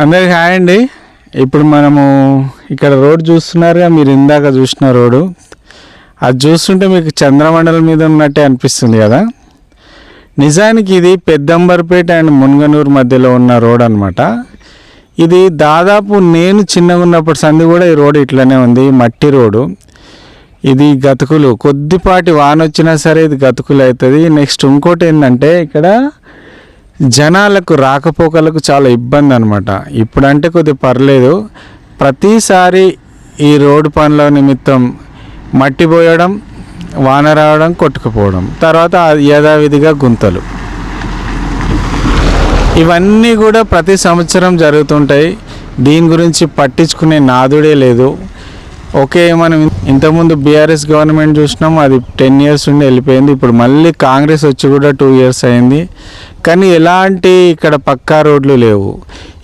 అందరికి హాయ్ అండి. ఇప్పుడు మనము ఇక్కడ రోడ్ చూస్తున్నారుగా మీరు ఇందాక చూసిన రోడ్డు. అది చూస్తుంటే మీకు చంద్రమండలం మీద ఉన్నట్టే అనిపిస్తుంది కదా. నిజానికి ఇది పెద్దంబర్పేట అండ్ మున్గనూరు మధ్యలో ఉన్న రోడ్ అనమాట ఇది దాదాపు నేను చిన్నగా ఉన్నప్పటి సంది కూడా ఈ రోడ్ ఇట్లనే ఉంది మట్టి రోడ్డు. ఇది గతుకులు. కొద్దిపాటి వాన వచ్చినా సరే ఇది గతుకులు అవుతుంది. నెక్స్ట్ ఇంకోటి ఏంటంటే ఇక్కడ జనాలకు రాకపోకలకు చాలా ఇబ్బంది అనమాట ఇప్పుడంటే కొద్దిగా పర్లేదు. ప్రతిసారి ఈ రోడ్డు పనుల నిమిత్తం మట్టి పోయడం వాన రావడం కొట్టుకుపోవడం. తర్వాత యథావిధిగా గుంతలు. ఇవన్నీ కూడా ప్రతి సంవత్సరం జరుగుతుంటాయి. దీని గురించి పట్టించుకునే నాదుడే లేదు. ఓకే మనం ఇంతకుముందు బీఆర్ఎస్ గవర్నమెంట్ చూసినాం అది టెన్ ఇయర్స్ ఉండి వెళ్ళిపోయింది. ఇప్పుడు మళ్ళీ కాంగ్రెస్ వచ్చి కూడా టూ ఇయర్స్ అయింది. కానీ ఎలాంటి ఇక్కడ పక్కా రోడ్లు లేవు.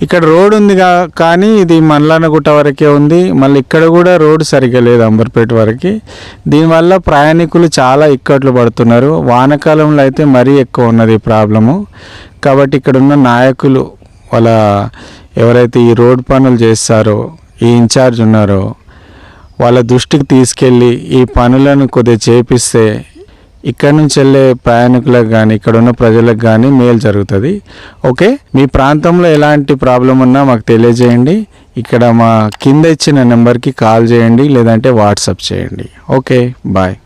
ఇక్కడ రోడ్ ఉందిగా కానీ ఇది మల్లానగుట్ట వరకే ఉంది. మళ్ళీ ఇక్కడ కూడా రోడ్ సరిగ్గా లేదు అంబర్పేట వరకు. దీనివల్ల ప్రయాణికులు చాలా ఇక్కట్లు పడుతున్నారు. వానకాలంలో అయితే మరీ ఎక్కువ ఉన్నది ఈ ప్రాబ్లము. కాబట్టి ఇక్కడ ఉన్న నాయకులు వాళ్ళ ఎవరైతే ఈ రోడ్ పనులు చేస్తారో ఈ ఇన్ఛార్జ్ ఉన్నారో వాళ్ళ దృష్టికి తీసుకెళ్ళి ఈ పనులను కొద్దిగా చేపిస్తే ఇక్కడ నుంచి వెళ్ళే ప్రయాణికులకు కానీ ఇక్కడ ఉన్న ప్రజలకు కానీ మేలు జరుగుతుంది. ఓకే? మీ ప్రాంతంలో ఎలాంటి ప్రాబ్లం ఉన్నా మాకు తెలియజేయండి. ఇక్కడ మా కింద ఇచ్చిన నెంబర్కి కాల్ చేయండి లేదంటే వాట్సాప్ చేయండి. ఓకే? బాయ్.